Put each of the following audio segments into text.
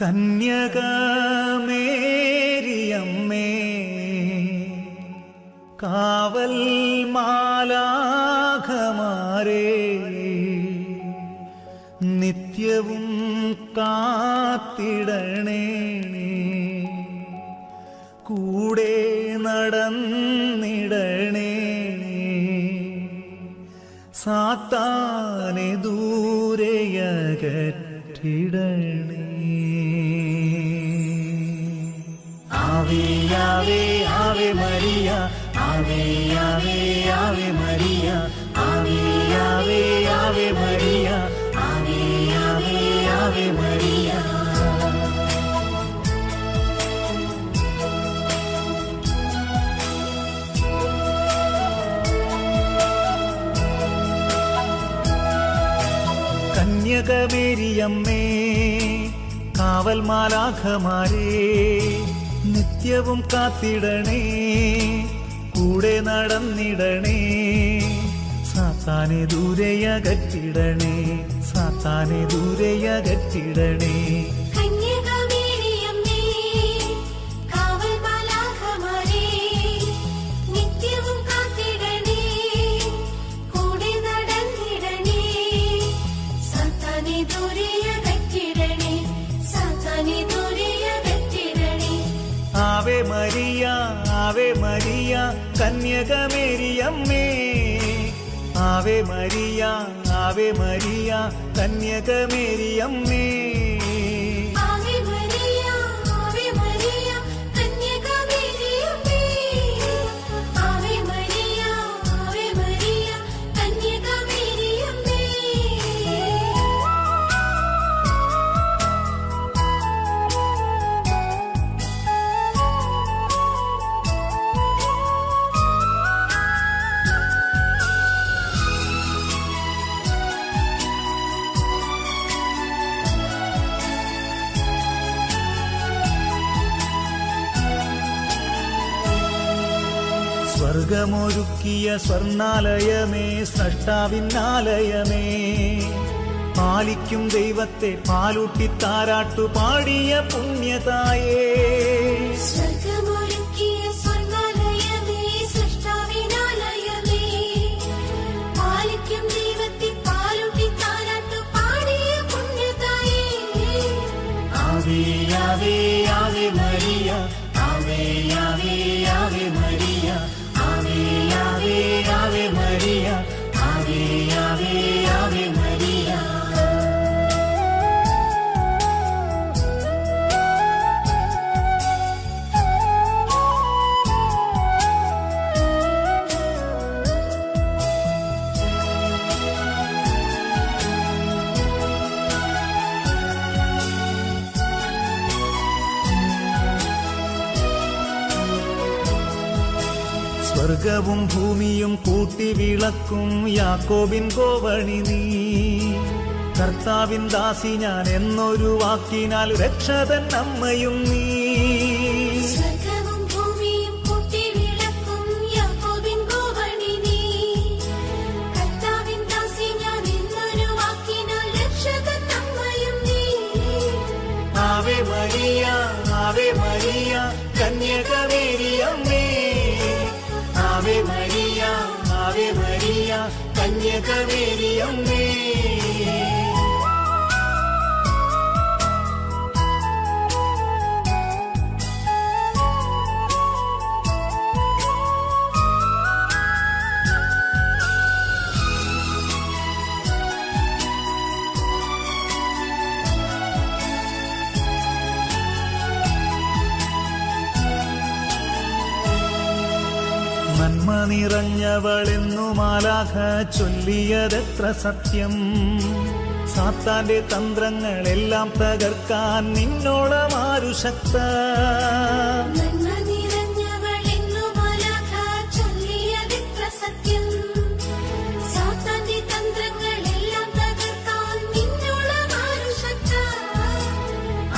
കന്യകമേരിയമ്മേ കാവൽ മാലാഖമാരേ നിത്യവും കാത്തിടണേ. കൂടെ നടന്നിടണേ. സാത്താനെ ദൂരെയകറ്റിടണേ. Ave Ave Ave Maria Ave Ave Ave Maria Ave Ave Ave Maria Ave Ave Ave Maria കന്യകമേരിയമ്മേ കാവൽ മാലാഖമാരേ നിത്യവും കാത്തിടണേ. കൂടെ നടന്നിടണേ. സാത്താനെ ദൂരെയകറ്റിടണേ. സാത്താനെ ദൂരെയകറ്റിടണേ. കന്യകമേരിയമ്മേ. Ave Maria Ave Maria കന്യകമേരിയമ്മേ. സ്വർഗമൊരുക്കിയ സ്വർണാലയമേ സ്രഷ്ടാവിന്നാലയമേ പാലിക്കും ദൈവത്തെ പാലൂട്ടി താരാട്ടു പാടിയ പുണ്യതായേ. സ്വർഗമൊരുക്കിയ സ്വർഗാലയമേ സൃഷ്ടാവിനാലയമേ പാലിക്കും ദൈവത്തെ പാലൂട്ടി താരാട്ടു സ്വർഗവും ഭൂമിയും കൂട്ടി വിളക്കും. യാക്കോബിൻ കോവണി നീ. കർത്താവിൻ ദാസി ഞാൻ എന്നൊരു വാക്കിനാൽ രക്ഷതൻ അമ്മയും നീ. ആവേ ഭൂമിയും കൂട്ടി വിളക്കും. യാക്കോബിൻ ഗോവണി കന്യകമേരിയമ്മേ നിറഞ്ഞവളെന്നു മാലാഖ ചൊല്ലിയതെത്ര സത്യം. സാത്താന്റെ തന്ത്രങ്ങളെല്ലാം തകർക്കാൻ നിന്നോളം ആരു ശക്ത?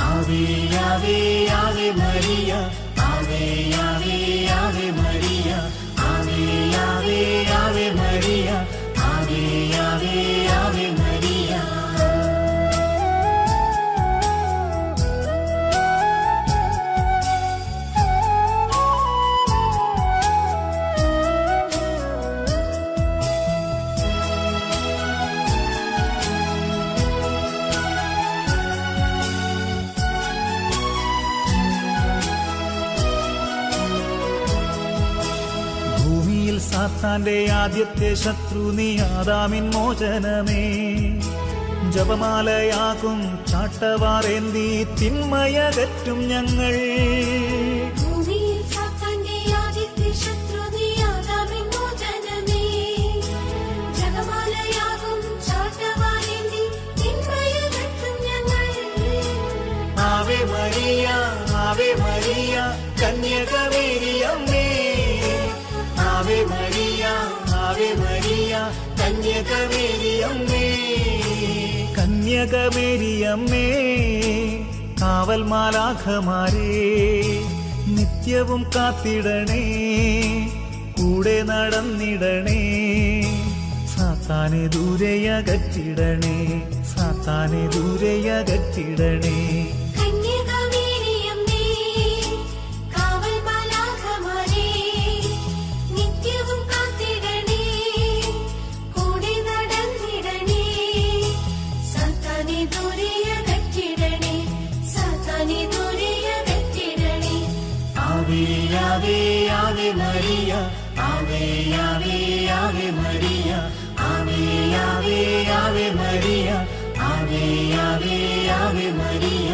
ആവേ Ave Ave Maria Ave Ave ആവേ സാത്താന്റെ ആദ്യത്തെ ശത്രു നീ ആദാമിൻ മോചനമേ. ജപമാലയാകും ചാട്ടവാറേന്തി തിന്മയകറ്റും ഞങ്ങൾ. Ave Maria. Ave Maria Ave Maria കന്യകമേരിയമ്മേ Ave Maria കന്യകമേരിയമ്മേ കാവൽ മാലാഖമാരേ നിത്യവും കാത്തിടണേ കൂടെ നടന്നിടണേ സാത്താനെ ദൂരയകറ്റിടണേ സാത്താനെ ദൂരെയകറ്റിടണേ. Ave Ave Ave Maria Ave Ave Ave Maria Ave Ave Ave Maria Ave Ave Ave Maria